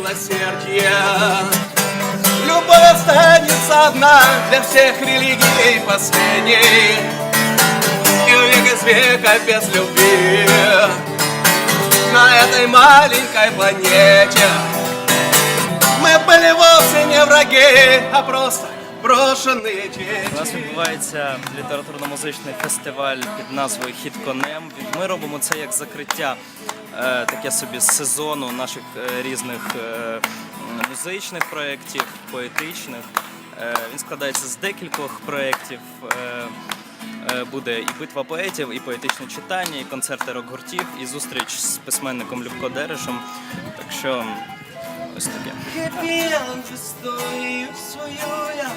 милосердия. Любовь останется одна для всех религий последней. И век из века без любви на этой маленькой планете мы были вовсе не враги, а просто брошенные У нас дети. відбувається літературно-музичний фестиваль під назвою Хід конем. Ми робимо це як закриття е, таке собі сезону наших е, різних е, музичних проєктів, поетичних. Е, він складається з декількох проєктів. Е, е, буде і битва поетів, і поетичне читання, і концерти рок-гуртів, і зустріч з письменником Любко Дерешем. Так що ось таке. Історію свою я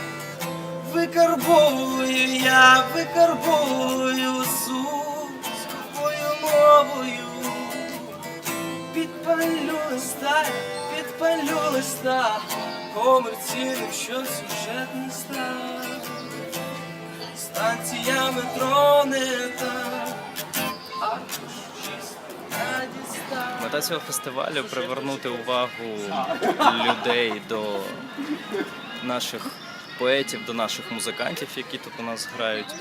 викарбовую, я викарбовую суть свою мовою. Підпалю листа, підпалю листа, комерційним що сюжетний став. Станція метро не та, а не. Мета цього фестивалю привернути увагу людей до наших поетів, до наших музикантів, які тут у нас грають.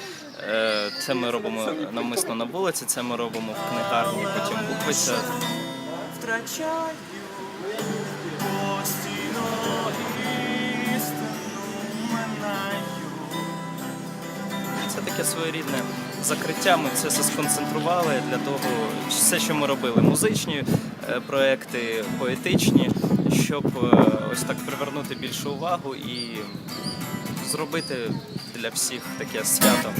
Е, Це ми робимо навмисно на вулиці, це ми робимо в книгарні, потім буквиця. Втрачаю постійно істину минаю. Це таке своєрідне закриття. Ми це все сконцентрували для того, все, що ми робили, музичні е, проекти, поетичні, щоб е, ось так привернути більшу увагу і зробити для всіх таке свято.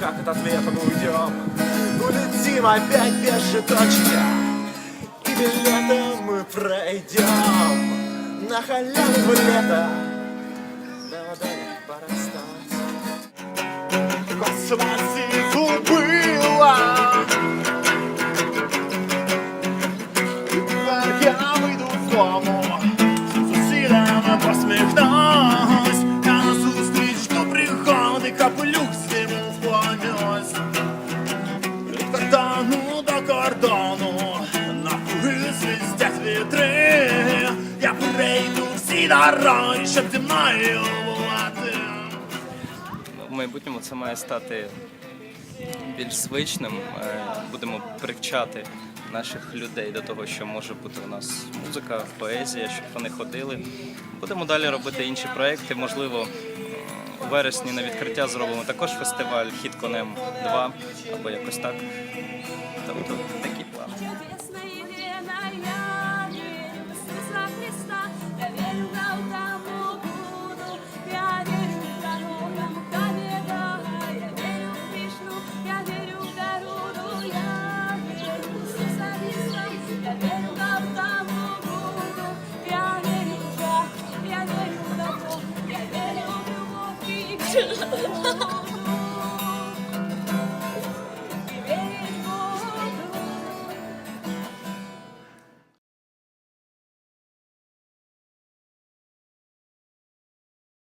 Как от ответа мы уйдем? Улетим опять без же точки лето мы пройдем На халяву лето Да пора вставать. Космосику всі дороги, щоб зі мною бувати В майбутньому це має стати більш звичним. Е, Будемо привчати наших людей до того, що може бути у нас музика, поезія, щоб вони ходили. Будемо далі робити інші проекти. Можливо, у вересні на відкриття зробимо також фестиваль Хід конем 2 або якось так. Тобто такі плани. Oh.